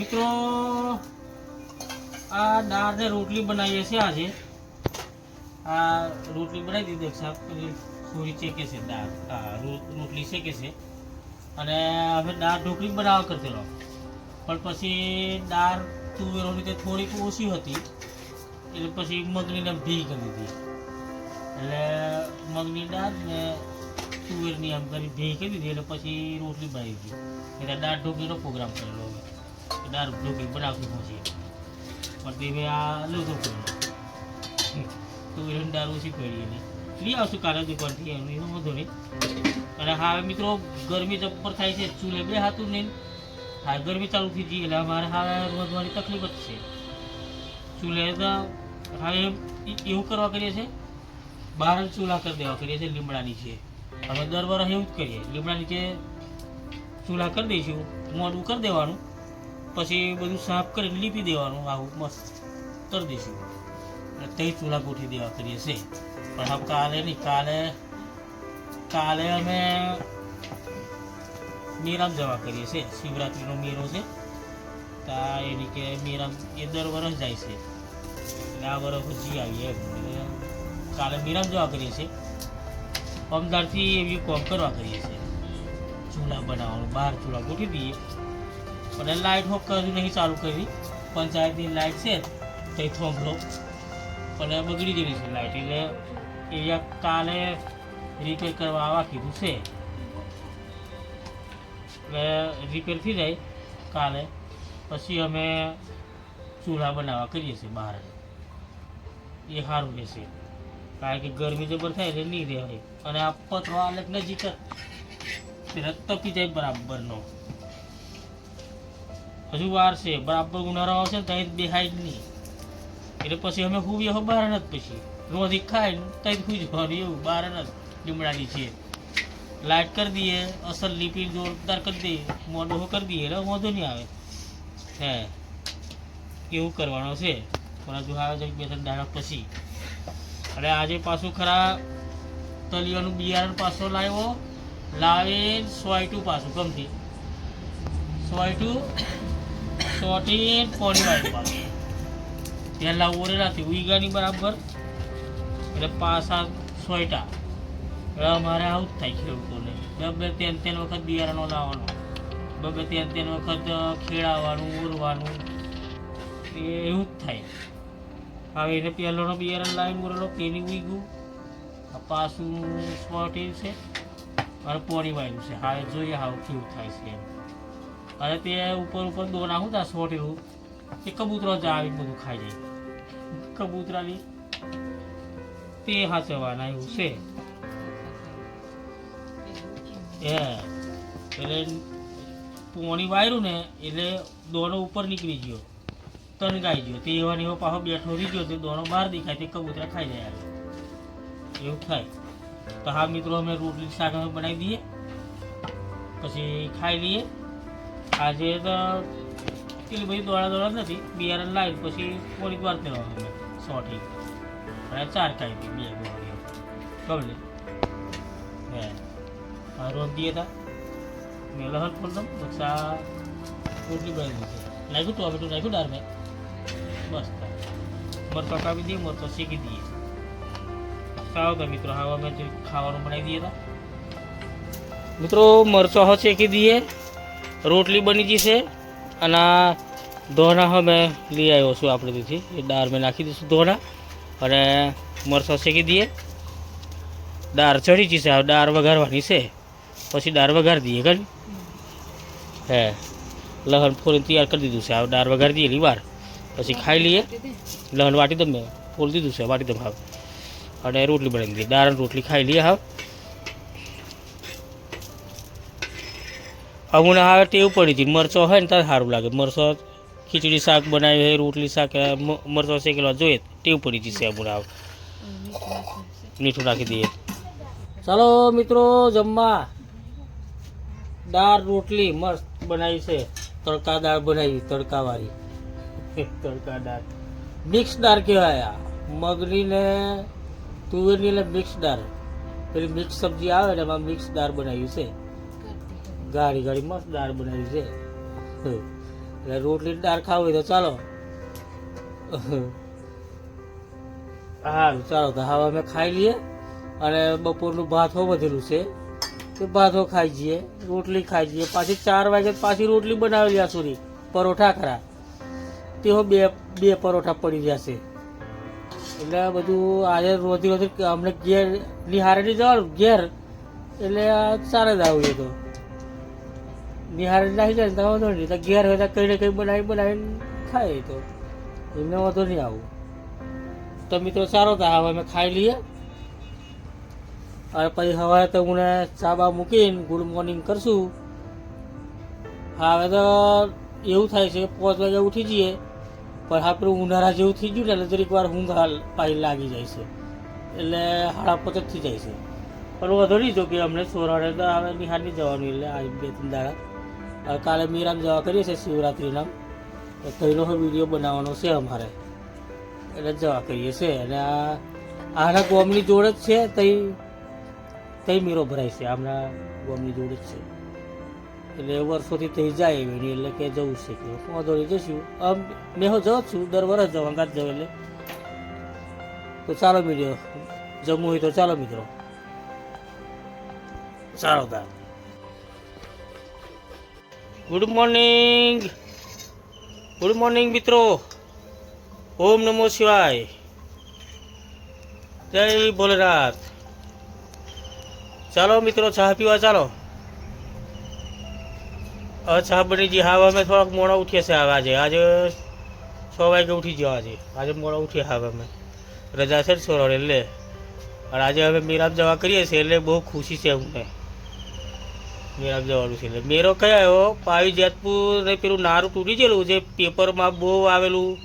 મિત્રો, આ દાળ ને રોટલી બનાવીએ છીએ આજે. આ રોટલી બનાવી દીધી સાહેબ પેલી પૂરી શેકે છે દાળ. રોટલી શેકે છે. અને હવે દાળ ઢોકળી બનાવવા કરતેલો. પણ પછી દાળ તુવેરોની તે થોડીક ઓછી હતી. એટલે પછી મગનીને ભી કરી દીધી. એટલે મગની દાળ ને તુવેરની આમ કરી ભી કરી દીધી. એટલે પછી રોટલી બનાવી દીધી. એટલે દાળ ઢોકળીનો પ્રોગ્રામ કરેલો હવે. કે દાળ બનાવતું બનાવતી પછી પણ તે હવે આ લોધો પડ્યો તો તુવેરની દારૂ ઓછી પડી એને? લઈ આવશું કાલે દુકાનથી, એનું એનો વાંધો નહીં. અને હવે મિત્રો, ગરમી જબ્બર થાય છે, ચૂલે બે હાથું નહીં. હા, ગરમી ચાલુ થઈ ગઈ, એટલે અમારે હવે રોજવાની તકલીફ જ છે. ચૂલે તો હવે એવું કરવા કરીએ છીએ બહાર ચૂલા કરી દેવા કરીએ છીએ લીમડાની છે અમે દર વર્ષ એવું જ કરીએ. લીમડા નીચે ચૂલા કરી દઈશું, મોડું કરી દેવાનું. પછી બધું સાફ કરીને લીપી દેવાનું, આવું મસ્ત કરી દઈશું. અને તે ચૂલા ગોઠવી દેવા કરીએ છીએ પણ હવે કાલે નહીં, કાલે કાલે અમે મીરામ જવા કરીએ છીએ શિવરાત્રિનો મેળો છે. તા એની કે મેરામ એ દર વર્ષ જાય છે. એટલે આ વર્ષ પછી આવીએ કાલે મીરામ જવા કરીએ છીએ અમદાવાદથી એવી કોમ કરવા કરીએ છીએ ચૂલા બનાવવાનું બહાર ચૂલા ગોઠવી દઈએ. અને લાઇટ હોક હજુ નહીં ચાલુ કરી. પંચાયતની લાઇટ છે તે થોંભલો. પણ બગડી ગયેલી છે લાઇટ એટલે એ કાલે રિપેર કરવા આવવા કીધું છે. એટલે રિપેર થઈ જાય કાલે. પછી અમે ચૂલા બનાવવા કરીએ છીએ બહાર. એ સારું રહેશે. કારણ કે ગરમી જબર થાય એટલે નહીં રહેવાય. અને આ પતરો આલેક નજીક જ. રક્ત તપી જાય બરાબરનો. હજુ વાર છે. બરાબર ઉનાળો આવશે ને ત્યાં બેહાય જ નહીં. એટલે પછી અમે હો બહાર જ પછી. રોધી ખાય ને ત્યાં હું જવાનું. એવું બહાર જ લીમડાની છે. લાઇટ કરી દઈએ, અસલ લીપી જોરદાર કરી દઈએ. મોડો કરી દઈએ, એટલે વાંધો નહીં આવે. હે, એવું કરવાનું છે. થોડા જો આવે છે બે ત્રણ દાડા પછી. અને આજે પાછું ખરા તલિયાનું બિયારણ પાછો લાવ્યો. લાવી સોયટું પાછું ગમતી સોયટું સોટી પોણી વાળી પહેલાં ઓરેલાથી ઉઈગાની બરાબર. એટલે પાછા સોયટા. એટલે અમારે આવું જ થાય ખેડૂતોને. બે ત્રણ ત્રણ વખત બિયારણો લાવવાનો. બે ત્રણ ત્રણ વખત ખેડાવવાનું ઓરવાનું. એવું જ થાય. હવે એને પહેલોનો બિયારણ લાવીને ઓરેલો પેલી ઉઈ ગયું પાછું સોટી છે. અને પોણી વાળ્યું છે. હા જોઈએ હાવ કેવું થાય છે એમ. અને તે ઉપર ઉપર દો નાખું ત્યાં સોટેલું એ કબૂતરો જ આવી બધું ખાઈ જાય કબૂતરાની તે હાચવાના એવું છે. એ એટલે પોણી વાયરું ને એટલે દોણો ઉપર નીકળી ગયો. તનગાઈ ગયો. તે એવા એવો પાછો બેઠો રહી ગયો, તે દોણો બહાર દેખાય તે કબૂતરા ખાઈ જાય એવું થાય. તો હા મિત્રો, અમે રોટલી શાક અમે બનાવી દઈએ. પછી ખાઈ લઈએ. આજે તો એટલી બધી દોડા દોડા નથી, બિયારણ લાવી પછી થોડીક વાર દેવાનું અમે સોટી અને ચાર હતી બે ગોળીઓ. હે હા રોજ દીએ તા મેં લહન દમ બક્ષા રોટલી બનાવી દીધી નાખ્યું ટોમેટો, નાખ્યું દાળ મેં. બસ. મરચો કાપી દઈએ, મરચો શેકી દઈએ. સાવ તો મિત્રો, હવે અમે જે ખાવાનું બનાવી દઈએ હતા મિત્રો, મરચો શેકી દઈએ. રોટલી બની જશે અને આ ધોના હવે લઈ આવ્યો છું આપણે તેથી એ દાળ મેં નાખી દઈશું ધોના. અને મરચાં શેકી દઈએ. દાળ ચડી જશે હવે દાળ વઘારવાની છે. પછી દાળ વઘારી દઈએ કઈ હે, લહણ ફોરીને તૈયાર કરી દીધું છે. હવે દાળ વઘારી દઈએ લીવાર પછી ખાઈ લઈએ. લહણ વાટી દમ મેં ફોલ દીધું છે, વાટી દઉં હાવ અને રોટલી બનાવી દઈએ દાળ રોટલી ખાઈ લઈએ, હાવ. હમણાં હવે ટેવ પડી હતી. મરચો હોય ને ત્યારે સારું લાગે. મરચો, ખીચડી શાક બનાવી હોય, રોટલી શાક મરચો શેકેલા જોઈએ. ટેવ પડી જશે આવે. મીઠું નાખી દઈએ. ચાલો મિત્રો, જમવા. દાળ, રોટલી, મસ્ત બનાવી છે. તડકા દાળ બનાવી, તડકાવાળી. તડકા દાળ. મિક્સ દાળ કહેવાય મગની ને તુવેરની ને મિક્સ દાળ. પેલી મિક્સ સબ્જી આવે ને એમાં મિક્સ દાળ બનાવી છે. ગાડી ગાડી મસ્ત દાળ બનાવી છે. એટલે રોટલી દાળ ખાવી તો ચાલો. સારું ચાલો તો હવે અમે ખાઈ લઈએ. અને બપોરનું હો વધેલું છે. તે ભાતો ખાઈ જઈએ, રોટલી ખાઈ જઈએ. પાછી ચાર વાગે પાછી રોટલી બનાવી લ્યા સુધી પરોઠા ખરા. તેઓ બે બે પરોઠા પડી જશે એટલે આ બધું આજે રોતી રોતી અમને ઘેર નિહારે નહીં જવાનું, ઘેર. એટલે ચાલે જ આવીએ તો. નિહારે નાખી જાય તો વાંધો નહીં. તો ઘેર હોય તો કંઈ ને કંઈ બનાવી બનાવીને ખાય તો. એમને વાંધો નહીં આવું. તો મિત્રો સારો તો હવે અમે ખાઈ લઈએ. અને પછી હવે તો હું ચાબા મૂકીને ગુડ મોર્નિંગ કરશું. હવે તો એવું થાય છે પાંચ વાગે ઉઠી જઈએ. પણ આપણું ઉનાળા જેવું થઈ ગયું ને એટલે દરેક વાર ઊંઘ હાલ પાઈ લાગી જાય છે. એટલે હાડા પચત થઈ જાય છે. પણ વધુ નહીં જો કે અમને સોરાડે તો હવે નિહાળની જવાનું, એટલે આ બે ત્રણ દાડા. કાલે મીરામ જવા કરીએ છીએ શિવરાત્રિના. કઈનો વીડિયો બનાવવાનો છે અમારે. એટલે જવા કરીએ છે અને આ, આના ગોમની જોડે જ છે, તઈ તઈ મીરો ભરાય છે. આમના ગોમની જોડે જ છે. એટલે વર્ષોથી થઈ જાય એવી એટલે કે જવું છે કે. વાંધો નહીં જઈશું. આમ, મેં હું જઉં છું. દર વર્ષ જવા ગાત જવું એટલે. તો ચાલો મિત્રો જમવું હોય તો ચાલો મિત્રો સારો તા ગુડ મોર્નિંગ ગુડ મોર્નિંગ મિત્રો ઓમ નમો શિવાય જય ભોલેનાથ ચાલો મિત્રો ચા પીવા ચાલો હવે ચા બની ગઈ હવે અમે થોડાક મોડા ઉઠીએ છે હવે આજે આજે છ વાગે ઉઠી ગયા આજે આજે મોડા ઉઠીએ હવે અમે રજા છે ને સોરડ એટલે અને આજે હવે મીરાબ જવા કરીએ છીએ એટલે બહુ ખુશી છે અમને મીરાબ જવાનું છે. એટલે મેરો કયા આવ્યો પાવી જેતપુર ને પેલું નારું તૂટી ગયેલું જે પેપરમાં બહુ આવેલું.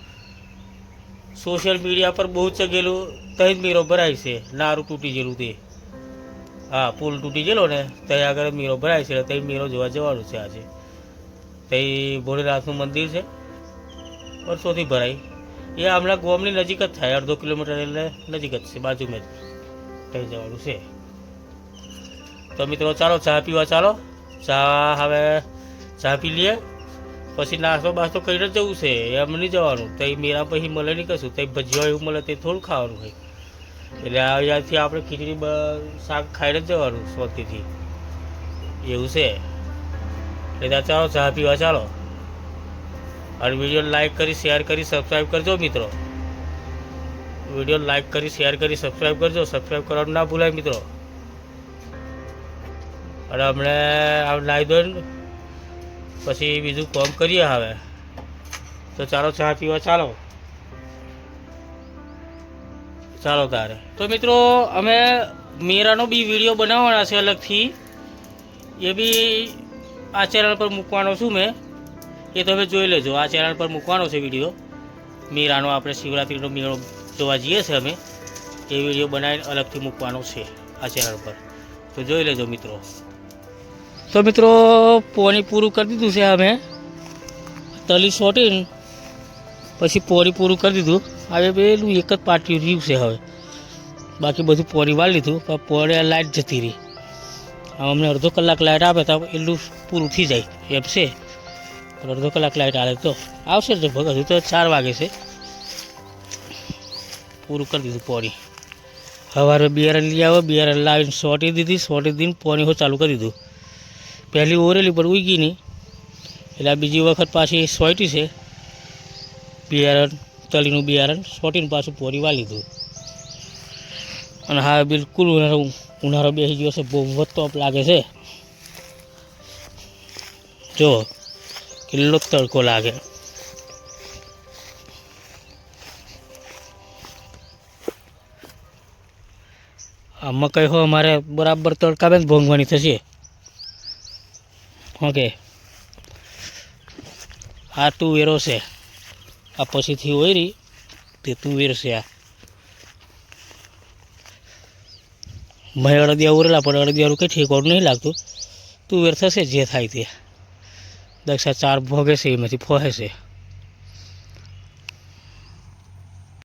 સોશિયલ મીડિયા પર બહુ ચગેલું. ત્યાં જ મીરો ભરાય છે. નારું તૂટી ગયેલું તે. હા, પુલ તૂટી ગયેલો ને ત્યાં આગળ મીરો ભરાય છે. ત્યાં મીરો જોવા જવાનું છે આજે. ત્યાં ભોળેનાથનું મંદિર છે. વર્ષોથી ભરાય. એ હમણાં ગોમની નજીક જ થાય. અડધો કિલોમીટર એટલે નજીક જ છે. બાજુમાં જ. ત્યાં જવાનું છે. તો મિત્રો, ચાલો, ચા પીવા ચાલો. ચા હવે ચા પી લઈએ. પછી નાસ્તો બાસ્તો કરીને જવું છે, એમ નહીં જવાનું. તો મેરા પછી મળે નહીં કશું. તો ભજીયા એવું મળે તે થોડું ખાવાનું હોય. એટલે અહીંયાથી આપણે ખીચડી શાક ખાઈને જ જવાનું શાંતિથી એવું છે. એટલે ચાલો, ચા પીવા ચાલો. અને વીડિયો લાઈક કરી, શેર કરી, સબસ્ક્રાઈબ કરજો મિત્રો. વીડિયો લાઈક કરી, શેર કરી, સબસ્ક્રાઈબ કરજો. સબસ્ક્રાઈબ કરવાનું ના ભૂલાય મિત્રો. અને હમણે આ નાહી ધોઈને પછી બીજું કામ કરીએ હવે. તો ચાલો ચા પીવા ચાલો. ચાલો તારે. તો મિત્રો, અમે મેરાનો બી વીડિયો બનાવવાના છે અલગથી. એ બી આ ચેનલ પર મૂકવાનો છું મેં. એ તમે જોઈ લેજો. આ ચેનલ પર મૂકવાનો છે વીડિયો. મીરાનો આપણે શિવરાત્રિનો મેળો જોવા જઈએ છીએ અમે. એ વીડિયો બનાવીને અલગથી મૂકવાનો છે આ ચેનલ પર. તો જોઈ લેજો મિત્રો. તો મિત્રો, પોણી પૂરું કરી દીધું છે અમે. તલી સોટીને પછી પોણી પૂરું કરી દીધું. હવે પેલું એક જ પાટિયું રહ્યું છે હવે. બાકી બધું પોણી વાળી લીધું, પણ પોણે લાઇટ જતી રહી. અમને અડધો કલાક લાઇટ આપે તો એટલું પૂરું થઈ જાય. એમ છે. અડધો કલાક લાઇટ આવે તો આવશે લગભગ. હજુ તો ચાર વાગે છે. પૂરું કરી દીધું પોણી. સવારે બિયારણ લઈ આવો. બિયારણ લાવીને સોટી દીધી. સોટી દીને પોણી ચાલુ કરી દીધું. પહેલી ઓરેલી પર ઉગી નહીં. એટલે આ બીજી વખત પાછી સોટી છે. બિયારણ તલીનું બિયારણ સોટીને પાછું પોરી વાળી દીધું. અને હા, બિલકુલ ઉનાળો ઉનાળો બેસી ગયો છે. બહુ તોપ લાગે છે. જો કિલ્લો તડકો લાગે. આ મકાઈ હો, અમારે બરાબર તડકામાં જ ભોંગવાની થશે. ઓકે. આ તુવેરો છે. આ પછીથી હોય તે તુવેર છે આ. મેં અડદિયા ઉરેલા, પણ અડદિયાનું કંઈ ઠેકોડું નહીં લાગતું. તુવેર થશે જે થાય તે. દક્ષા ચાર ભોગે છે, એમાંથી ફોહે છે.